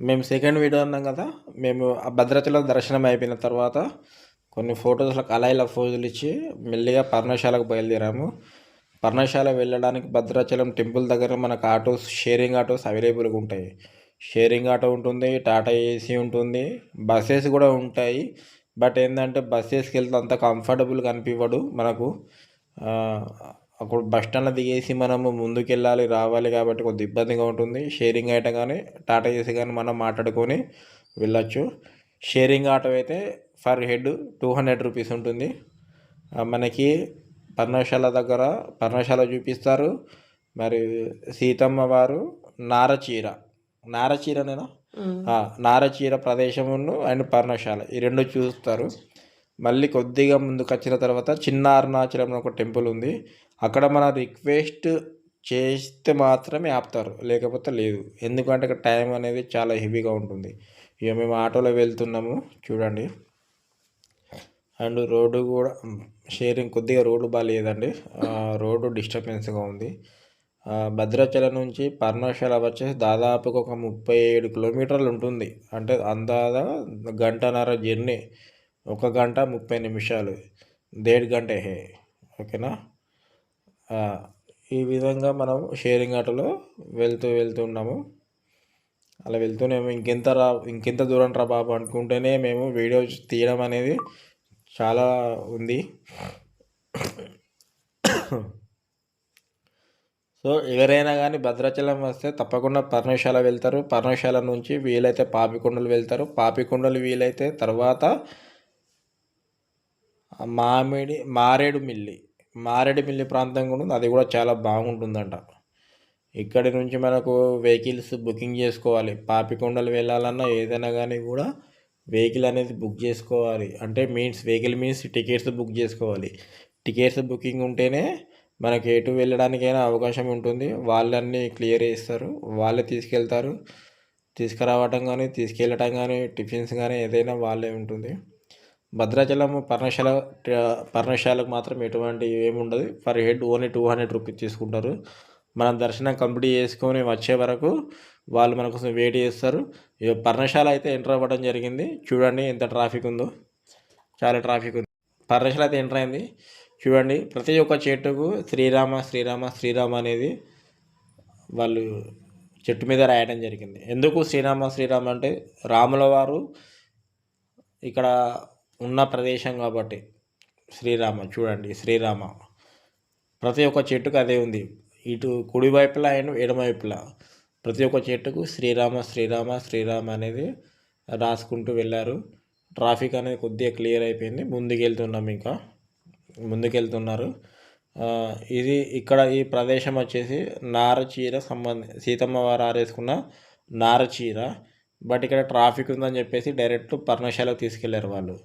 మేము second video అన్నాం కదా మేము ఆ భద్రాచలం దర్శనం అయిపోయిన తర్వాత కొన్ని ఫొటోస్లకు అలా ఇలా ఫోజులు ఇచ్చి మెల్లిగా పర్ణశాలకు బయలుదేరాము. పర్ణశాల వెళ్ళడానికి భద్రాచలం టెంపుల్ దగ్గర మనకు ఆటోస్ షేరింగ్ ఆటోస్ అవైలబుల్గా ఉంటాయి. షేరింగ్ ఆటో ఉంటుంది టాటా ఏసీ ఉంటుంది బస్సెస్ కూడా ఉంటాయి. బట్ ఏంటంటే బస్సెస్కి వెళ్తే అంత కంఫర్టబుల్గా అనిపించడు మనకు. అప్పుడు బస్ స్టాండ్లో దిగేసి మనము ముందుకు వెళ్ళాలి రావాలి కాబట్టి కొద్దిగా ఇబ్బందిగా ఉంటుంది. షేరింగ్ అయితే కానీ టాటా ఏసీ కానీ మనం మాట్లాడుకొని వెళ్ళొచ్చు. షేరింగ్ ఆటో అయితే per head two hundred rupees ఉంటుంది. మనకి పర్ణశాల దగ్గర పర్ణశాల చూపిస్తారు. మరి సీతమ్మ వారు నారచీర. నారచీరనేనా? నారచీర ప్రదేశమును అండ్ పర్ణశాల. ఈ రెండు చూస్తారు. మళ్ళీ కొద్దిగా ముందుకు వచ్చిన తర్వాత చిన్న అరుణాచలం ఒక టెంపుల్ ఉంది. అక్కడ మన రిక్వెస్ట్ చేస్తే మాత్రమే ఆపుతారు లేకపోతే లేదు. ఎందుకంటే అక్కడ టైం అనేది చాలా హెవీగా ఉంటుంది. ఇక మేము ఆటోలో వెళ్తున్నాము చూడండి. అండ్ రోడ్డు కూడా షేరింగ్ కొద్దిగా రోడ్డు బాగాలేదండి రోడ్డు డిస్టర్బెన్స్గా ఉంది. భద్రాచలం నుంచి పర్ణశాల వచ్చేసి దాదాపుగా ఒక ముప్పై ఏడు కిలోమీటర్లు ఉంటుంది. అంటే అందాద గంటన్నర జర్నీ. ఒక గంట ముప్పై నిమిషాలు దేడ్ గంట హే ఓకేనా? ఈ విధంగా మనం షేరింగ్ ఆటోలో వెళ్తూ వెళ్తున్నాము అలా వెళ్తూనేమో ఇంకెంత రా ఇంకెంత దూరం రా బాబు అనుకుంటేనే మేము వీడియో తీయడం అనేది చాలా ఉంది. సో ఎవరైనా కానీ భద్రాచలం వస్తే తప్పకుండా పర్ణశాల వెళ్తారు. పర్ణశాల నుంచి వీలైతే పాపికొండలు వెళ్తారు. పాపికొండలు వీలైతే తర్వాత మామిడి మారేడు మిల్లి మారేడు మిల్లి ప్రాంతం కూడా ఉంది. అది కూడా చాలా బాగుంటుందంట. ఇక్కడి నుంచి మనకు వెహికల్స్ బుకింగ్ చేసుకోవాలి. పాపికొండలు వెళ్ళాలన్నా ఏదైనా కానీ కూడా వెహికల్ అనేది బుక్ చేసుకోవాలి. అంటే means vehicle means tickets book చేసుకోవాలి. టికెట్స్ బుకింగ్ ఉంటేనే మనకి ఎటు వెళ్ళడానికైనా అవకాశం ఉంటుంది. వాళ్ళన్నీ క్లియర్ చేస్తారు. వాళ్ళే తీసుకెళ్తారు. తీసుకురావటం కానీ తీసుకెళ్ళటం కానీ టిఫిన్స్ కానీ ఏదైనా వాళ్ళే ఉంటుంది. భద్రాచలం పర్ణశాల పర్ణశాలకు మాత్రం ఎటువంటి ఏమి ఉండదు. Per head only two hundred rupees తీసుకుంటారు. మనం దర్శనం కంప్లీట్ చేసుకొని వచ్చే వరకు వాళ్ళు మన కోసం వెయిట్ చేస్తారు. ఇక పర్ణశాల అయితే ఎంటర్ అవ్వడం జరిగింది. చూడండి ఎంత ట్రాఫిక్ ఉందో. చాలా ట్రాఫిక్ ఉంది. పర్ణశాల అయితే ఎంటర్ అయింది. చూడండి ప్రతి ఒక్క చెట్టుకు శ్రీరామ శ్రీరామ శ్రీరామ అనేది వాళ్ళు చెట్టు మీద రాయడం జరిగింది. ఎందుకు శ్రీరామ శ్రీరామ అంటే రాముల వారు ఇక్కడ ఉన్న ప్రదేశం కాబట్టి శ్రీరామ చూడండి శ్రీరామ. ప్రతి ఒక్క చెట్టుకు అదే ఉంది. ఇటు కుడివైపులా అండ్ ఎడమవైపులా ప్రతి ఒక్క చెట్టుకు శ్రీరామ శ్రీరామ శ్రీరామ అనేది రాసుకుంటూ వెళ్ళారు. ట్రాఫిక్ అనేది కొద్దిగా క్లియర్ అయిపోయింది. ముందుకెళ్తున్నాం ఇంకా. ముందుకెళ్తున్నారు. ఇది ఇక్కడ ఈ ప్రదేశం వచ్చేసి నారచీర సంబంధి సీతమ్మ వారు ఆరేసుకున్న నారచీర. బట్ ఇక్కడ ట్రాఫిక్ ఉందని చెప్పేసి డైరెక్ట్ పర్ణశాలకు తీసుకెళ్ళారు వాళ్ళు.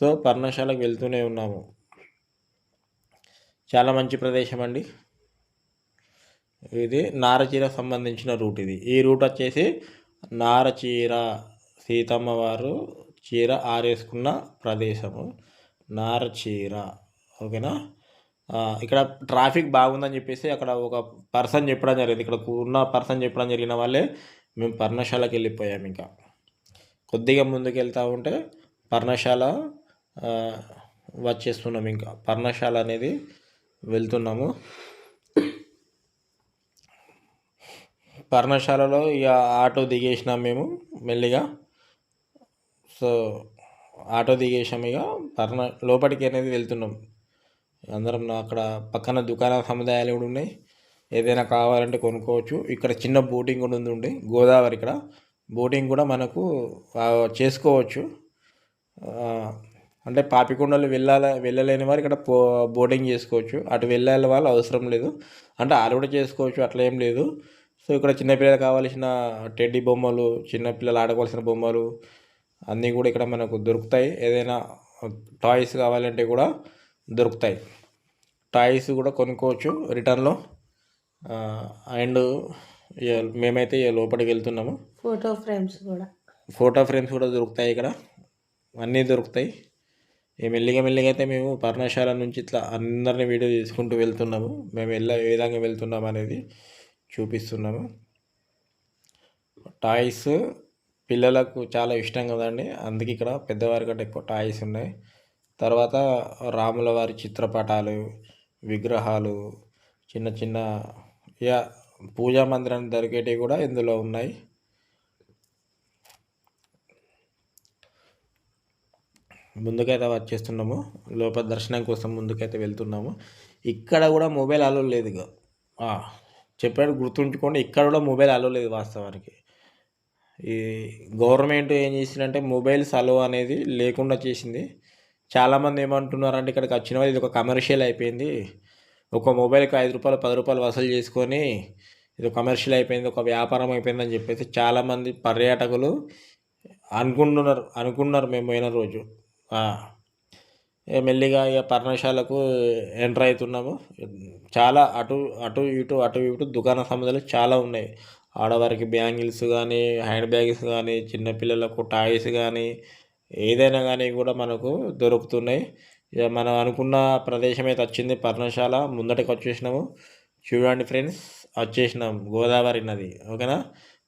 సో పర్ణశాలకు వెళ్తూనే ఉన్నాము. చాలా మంచి ప్రదేశం అండి. ఇది నారచీర సంబంధించిన రూట్ ఇది. ఈ రూట్ వచ్చేసి నారచీర సీతమ్మ వారు చీర ఆరేసుకున్న ప్రదేశము. నారచీర ఓకేనా? ఇక్కడ ట్రాఫిక్ బాగుందని చెప్పేసి అక్కడ ఒక పర్సన్ చెప్పడం జరిగింది. ఇక్కడ ఉన్న పర్సన్ చెప్పడం జరిగిన వాళ్ళే మేము పర్ణశాలకు వెళ్ళిపోయాము ఇంకా. కొద్దిగా ముందుకు వెళ్తూ ఉంటే పర్ణశాల వచ్చేస్తున్నాం ఇంకా. పర్ణశాల అనేది వెళ్తున్నాము. పర్ణశాలలో ఇక ఆటో దిగేసినాం మేము మెల్లిగా. సో ఆటో దిగేసాం ఇక. పర్ణ లోపలికి అనేది వెళ్తున్నాం. అందరం అక్కడ పక్కన దుకాణ సముదాయాలు కూడా ఉన్నాయి. ఏదైనా కావాలంటే కొనుక్కోవచ్చు. ఇక్కడ చిన్న బోటింగ్ కూడా ఉంది గోదావరి ఇక్కడ. బోటింగ్ కూడా మనకు చేసుకోవచ్చు. అంటే పాపికొండలు వెళ్ళాల వెళ్ళలేని వారు ఇక్కడ పో బోటింగ్ చేసుకోవచ్చు. అటు వెళ్ళాలి వాళ్ళు అవసరం లేదు. అంటే వాళ్ళు కూడా చేసుకోవచ్చు అట్లా ఏం లేదు. సో ఇక్కడ చిన్నపిల్లలకు కావాల్సిన టెడ్డీ బొమ్మలు చిన్నపిల్లలు ఆడుకోవాల్సిన బొమ్మలు అన్నీ కూడా ఇక్కడ మనకు దొరుకుతాయి. ఏదైనా టాయ్స్ కావాలంటే కూడా దొరుకుతాయి. టాయ్స్ కూడా కొనుక్కోవచ్చు రిటర్న్లో. అండ్ మేమైతే లోపలికి వెళ్తున్నాము. ఫోటో ఫ్రేమ్స్ కూడా. ఫోటో ఫ్రేమ్స్ కూడా దొరుకుతాయి ఇక్కడ. అన్నీ దొరుకుతాయి. మెల్లిగా మెల్లిగా అయితే మేము పర్ణశాల నుంచి ఇట్లా అందరిని వీడియో తీసుకుంటూ వెళ్తున్నాము. మేము వెళ్ళ ఏ విధంగా వెళ్తున్నాం అనేది చూపిస్తున్నాము. టాయ్స్ పిల్లలకు చాలా ఇష్టం కదండి. అందుకే ఇక్కడ పెద్దవారి కంటే ఎక్కువ టాయ్స్ ఉన్నాయి. తర్వాత రాముల వారి చిత్రపటాలు విగ్రహాలు చిన్న చిన్న ఇక పూజా మందిరానికి దొరికేటివి కూడా ఇందులో ఉన్నాయి. ముందుకైతే వచ్చేస్తున్నాము లోపల దర్శనం కోసం ముందుకైతే వెళ్తున్నాము. ఇక్కడ కూడా మొబైల్ అలో లేదు చెప్పాడు గుర్తుంచుకోండి ఇక్కడ కూడా మొబైల్ అలో లేదు వాస్తవానికి. ఈ గవర్నమెంట్ ఏం చేసిందంటే మొబైల్స్ అలో అనేది లేకుండా చేసింది. చాలామంది ఏమంటున్నారంటే ఇక్కడికి వచ్చిన వాళ్ళు ఇది ఒక కమర్షియల్ అయిపోయింది. ఒక మొబైల్కి ఐదు రూపాయలు పది రూపాయలు వసూలు చేసుకొని ఇది కమర్షియల్ అయిపోయింది ఒక వ్యాపారం అయిపోయింది అని చెప్పేసి చాలామంది పర్యాటకులు అనుకుంటున్నారు అనుకున్నారు మేము పోయిన రోజు. మెల్లిగా ఇక పర్ణశాలకు ఎంటర్ అవుతున్నాము. చాలా అటు అటు ఇటు అటు ఇటు దుకాణ సంబంధాలు చాలా ఉన్నాయి. ఆడవారికి బ్యాంగిల్స్ కానీ హ్యాండ్ బ్యాగ్స్ కానీ చిన్నపిల్లలకు టాయ్స్ కానీ ఏదైనా కానీ కూడా మనకు దొరుకుతున్నాయి. ఇక మనం అనుకున్న ప్రదేశం అయితే వచ్చింది పర్ణశాల. ముందటికి వచ్చేసినాము. చూడండి ఫ్రెండ్స్ వచ్చేసినాం గోదావరి నది. ఓకేనా?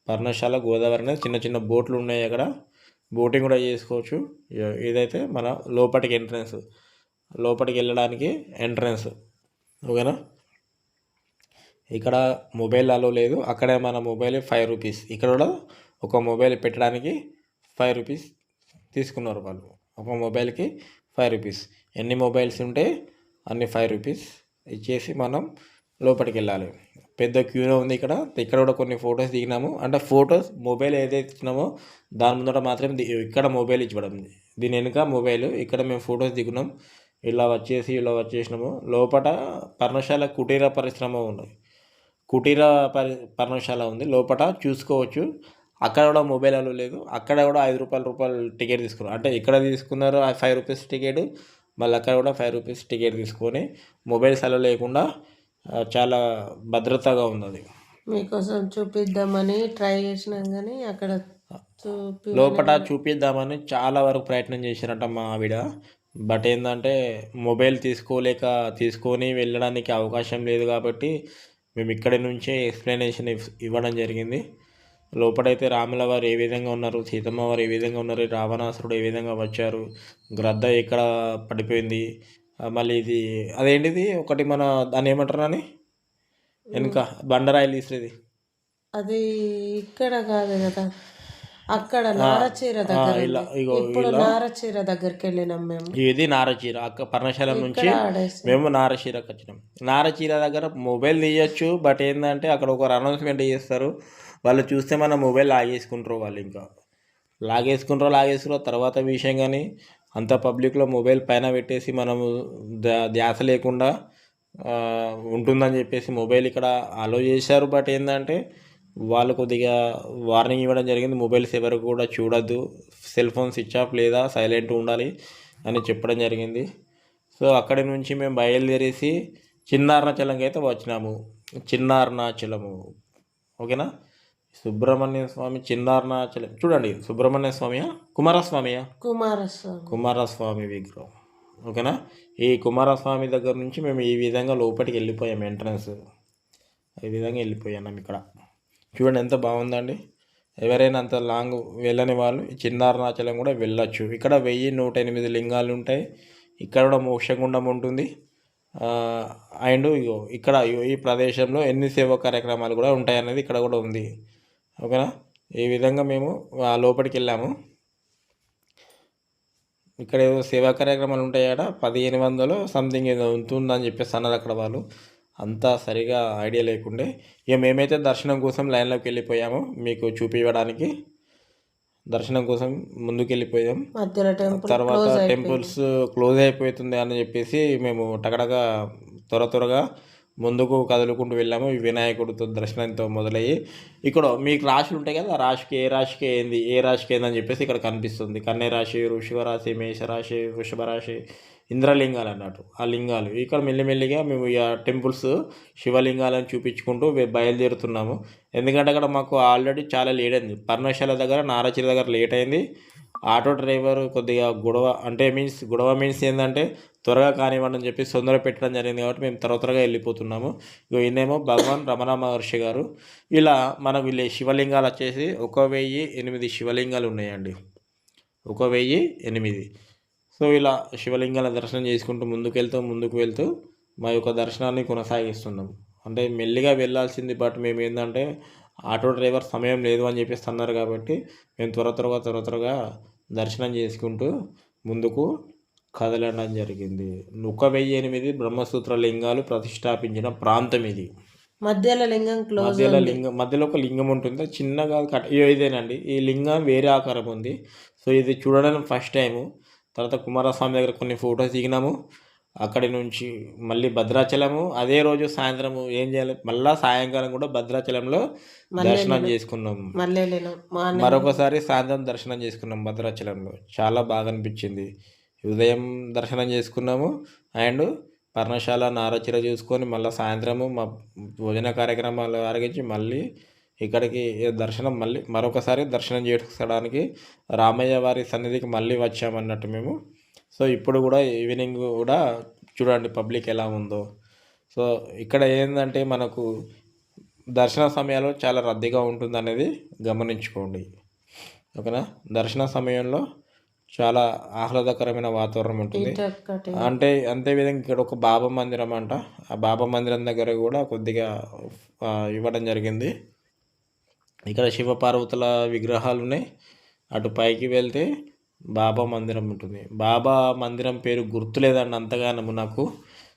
పర్ణశాల గోదావరి నది. చిన్న చిన్న బోట్లు ఉన్నాయి అక్కడ. బోటింగ్ కూడా చేసుకోవచ్చు. ఇదైతే మన లోపలికి ఎంట్రన్స్ లోపలికి వెళ్ళడానికి ఎంట్రన్స్. ఓకేనా? ఇక్కడ మొబైల్ అలో లేదు. అక్కడే మన మొబైల్ ఫైవ్ రూపీస్. ఇక్కడ కూడా ఒక మొబైల్ పెట్టడానికి ఫైవ్ రూపీస్ తీసుకున్నారు వాళ్ళు. ఒక మొబైల్కి ఫైవ్ రూపీస్. ఎన్ని మొబైల్స్ ఉంటే అన్ని ఫైవ్ రూపీస్ ఇచ్చేసి మనం లోపలికి వెళ్ళాలి. పెద్ద క్యూలో ఉంది ఇక్కడ. ఇక్కడ కూడా కొన్ని ఫొటోస్ దిగినాము. అంటే ఫొటోస్ మొబైల్ ఏదైతే ఇచ్చినామో దాని ముందర మాత్రం ఇక్కడ మొబైల్ ఇచ్చబడింది దీని వెనుక మొబైల్ ఇక్కడ మేము ఫొటోస్ దిగున్నాం. ఇలా వచ్చేసి ఇలా వచ్చేసినాము. లోపల పర్ణశాల కుటీర పరిశ్రమ ఉన్నది కుటీర పరి పర్ణశాల ఉంది. లోపల చూసుకోవచ్చు. అక్కడ కూడా మొబైల్ అలో లేదు. అక్కడ కూడా ఐదు రూపాయల రూపాయలు టికెట్ తీసుకున్నారు అంటే ఇక్కడ తీసుకున్నారు ఫైవ్ రూపీస్ టికెట్ మళ్ళీ అక్కడ కూడా ఫైవ్ రూపీస్ టికెట్ తీసుకొని మొబైల్స్ అలా లేకుండా చాలా భద్రతగా ఉన్నది. మీకోసం చూపిద్దామని ట్రై చేసినాం కానీ అక్కడ లోపల చూపిద్దామని చాలా వరకు ప్రయత్నం చేశారట మా ఆవిడ. బట్ ఏంటంటే మొబైల్ తీసుకోలేక తీసుకొని వెళ్ళడానికి అవకాశం లేదు కాబట్టి మేము ఇక్కడి నుంచే ఎక్స్ప్లెనేషన్ ఇవ్- ఇవ్వడం జరిగింది. లోపలైతే రాముల వారు ఏ విధంగా ఉన్నారు సీతమ్మ వారు ఏ విధంగా ఉన్నారు రావణాసురుడు ఏ విధంగా వచ్చారు గ్రద్ద ఎక్కడ పడిపోయింది మళ్ళీ ఇది అదేంటిది? ఒకటి మన దాన్ని ఏమంటారు అని వెనుక బండరాయిలు తీసేది అది ఇక్కడ కాదు కదా. అక్కడ నారచీర దగ్గర ఇలా. ఇగో ఇప్పుడు నారచీర దగ్గరికి వెళ్ళినాం మేము. ఇది నారచీర అక్క పర్ణశాల నుంచి మేము నారచీరకు వచ్చినాం. నారచీర దగ్గర మొబైల్ తీయొచ్చు బట్ ఏంటంటే అక్కడ ఒక అనౌన్స్మెంట్ చేస్తారు. వాళ్ళు చూస్తే మన మొబైల్ లాగేసుకుంటారు వాళ్ళు ఇంకా. లాగేసుకుంటారో లాగేసుకురో తర్వాత విషయం కానీ అంత పబ్లిక్లో మొబైల్ పైన పెట్టేసి మనము ధ్యా- ధ్యాస లేకుండా ఉంటుందని చెప్పేసి మొబైల్ ఇక్కడ అలో చేశారు. బట్ ఏంటంటే వాళ్ళు కొద్దిగా వార్నింగ్ ఇవ్వడం జరిగింది. మొబైల్స్ ఎవరు కూడా చూడద్దు. సెల్ ఫోన్ స్విచ్ ఆఫ్ లేదా సైలెంట్ ఉండాలి అని చెప్పడం జరిగింది. సో అక్కడి నుంచి మేము బయలుదేరేసి చిన్నారుణాచలంకి అయితే వచ్చినాము. చిన్నారుణాచలము ఓకేనా? సుబ్రహ్మణ్య స్వామి చిన్నారుణాచలం చూడండి సుబ్రహ్మణ్య స్వామియా? కుమారస్వామియా? కుమారస్వామి. కుమారస్వామి విగ్రహం. ఓకేనా? ఈ కుమారస్వామి దగ్గర నుంచి మేము ఈ విధంగా లోపలికి వెళ్ళిపోయాం ఎంట్రన్స్. ఈ విధంగా వెళ్ళిపోయాం ఇక్కడ. చూడండి ఎంత బాగుందండి. ఎవరైనా అంత లాంగ్ వెళ్ళని వాళ్ళు ఈ చిన్న అరుణాచలం కూడా వెళ్ళొచ్చు. ఇక్కడ వెయ్యి నూట ఎనిమిది లింగాలు ఉంటాయి. ఇక్కడ కూడా మోక్షగుండం ఉంటుంది. అండ్ ఇగో ఇక్కడ ఈ ప్రదేశంలో ఎన్ని సేవా కార్యక్రమాలు కూడా ఉంటాయి అనేది ఇక్కడ కూడా ఉంది. ఓకేనా? ఈ విధంగా మేము ఆ లోపలికి వెళ్ళాము. ఇక్కడ ఏదో సేవా కార్యక్రమాలు ఉంటాయట పదిహేను వందలు సంథింగ్ ఏదో ఉంటుందని చెప్పేసి అన్నారు అక్కడ వాళ్ళు. అంతా సరిగా ఐడియా లేకుండే. ఇక మేమైతే దర్శనం కోసం లైన్లోకి వెళ్ళిపోయాము మీకు చూపించడానికి దర్శనం కోసం ముందుకు వెళ్ళిపోయాం తర్వాత టెంపుల్స్ క్లోజ్ అయిపోతుంది అని చెప్పేసి మేము టగడగా త్వర త్వరగా ముందుకు కదులుకుంటూ వెళ్ళాము. వినాయకుడితో దర్శనంతో మొదలయ్యి ఇక్కడ మీకు రాశులు ఉంటాయి కదా రాశికి ఏ రాశికి ఏంది ఏ రాశికి ఏందని చెప్పేసి ఇక్కడ కనిపిస్తుంది. కన్య రాశి వృషభ రాశి మేష రాశి వృషభ రాశి ఇంద్రలింగాలు అన్నట్టు ఆ లింగాలు. ఇక్కడ మెల్లిమెల్లిగా మేము ఆ టెంపుల్స్ శివలింగాలను చూపించుకుంటూ బయలుదేరుతున్నాము. ఎందుకంటే అక్కడ మాకు ఆల్రెడీ చాలా లేట్ అయింది. పర్ణశాల దగ్గర నారాచీర దగ్గర లేట్ అయింది. ఆటో డ్రైవర్ కొద్దిగా గొడవ అంటే మీన్స్ గొడవ మీన్స్ ఏంటంటే త్వరగా కానివ్వండి అని చెప్పి తొందర పెట్టడం జరిగింది కాబట్టి మేము త్వర త్వరగా వెళ్ళిపోతున్నాము. ఇక ఈయనేమో భగవాన్ రమణ మహర్షి గారు. ఇలా మనకు వీళ్ళ శివలింగాలు వచ్చేసి ఒక వెయ్యి ఎనిమిది శివలింగాలు ఉన్నాయండి. ఒక వెయ్యి ఎనిమిది. సో ఇలా శివలింగాల దర్శనం చేసుకుంటూ ముందుకు వెళ్తూ ముందుకు వెళ్తూ మా యొక్క దర్శనాన్ని కొనసాగిస్తున్నాం. అంటే మెల్లిగా వెళ్ళాల్సింది బట్ మేము ఏంటంటే ఆటో డ్రైవర్ సమయం లేదు అని చెప్పేసి అన్నారు కాబట్టి మేము త్వర త్వరగా త్వర త్వరగా దర్శనం చేసుకుంటూ ముందుకు కదలడం జరిగింది. ఒక వెయ్యి ఎనిమిది బ్రహ్మసూత్ర లింగాలు ప్రతిష్టాపించిన ప్రాంతం ఇది. మధ్యలో లింగం క్లోజ్ మధ్యలో లింగం మధ్యలో ఒక లింగం ఉంటుంది. చిన్నగా కట్ ఇదేనండి. ఈ లింగం వేరే ఆకారం ఉంది. సో ఇది చూడడం ఫస్ట్ టైము తర్వాత కుమారస్వామి దగ్గర కొన్ని ఫొటోస్ దిగినాము. అక్కడి నుంచి మళ్ళీ భద్రాచలము. అదే రోజు సాయంత్రము ఏం చేయాలి? మళ్ళా సాయంకాలం కూడా భద్రాచలంలో దర్శనం మార్నింగ్. మరొకసారి సాయంత్రం దర్శనం చేసుకున్నాం భద్రాచలంలో. చాలా బాగా అనిపించింది. ఉదయం దర్శనం చేసుకున్నాము. అండ్ పర్ణశాల నారచీర చూసుకొని మళ్ళీ సాయంత్రము మా భోజన కార్యక్రమాలు ఆరగించి మళ్ళీ ఇక్కడికి దర్శనం మళ్ళీ మరొకసారి దర్శనం చేసుకోవడానికి రామయ్య వారి సన్నిధికి మళ్ళీ వచ్చామన్నట్టు మేము. సో ఇప్పుడు కూడా ఈవినింగ్ కూడా చూడండి పబ్లిక్ ఎలా ఉందో. సో ఇక్కడ ఏంటంటే మనకు దర్శన సమయాల్లో చాలా రద్దీగా ఉంటుంది అనేది గమనించుకోండి. ఓకేనా? దర్శన సమయంలో చాలా ఆహ్లాదకరమైన వాతావరణం ఉంటుంది. అంటే అంతే విధంగా ఇక్కడ ఒక బాబా మందిరం అంట. ఆ బాబా మందిరం దగ్గర కూడా కొద్దిగా ఇవ్వడం జరిగింది. ఇక్కడ శివపార్వతుల విగ్రహాలు ఉన్నాయి అటు పైకి వెళ్తే బాబా మందిరం ఉంటుంది. బాబా మందిరం పేరు గుర్తులేదండి అంతగానము నాకు.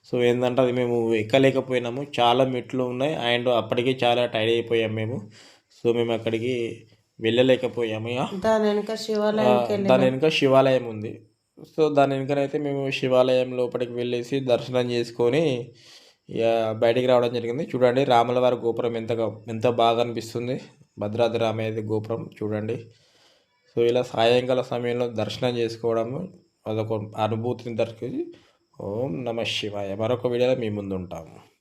సో ఏంటంటే అది మేము ఎక్కలేకపోయినాము. చాలా మెట్లు ఉన్నాయి. అండ్ అప్పటికి చాలా టైర్డ్ అయిపోయాం మేము. సో మేము అక్కడికి వెళ్ళలేకపోయాము. దాని వెనుక శివాలయంకి వెళ్ళి దాని వెనుక శివాలయం ఉంది. సో దాని వెనుకనైతే మేము శివాలయం లోపలికి వెళ్ళేసి దర్శనం చేసుకొని ఇక బయటికి రావడం జరిగింది. చూడండి రాములవారి గోపురం ఎంతగా ఎంత బాగా అనిపిస్తుంది. భద్రాద్రి రామయ్య గోపురం చూడండి. సో ఇలా సాయంకాల సమయంలో దర్శనం చేసుకోవడము అదొక అనుభూతిని దొరికి ఓం నమ శివాయ. మరొక వీడియోలో మీ ముందు ఉంటాము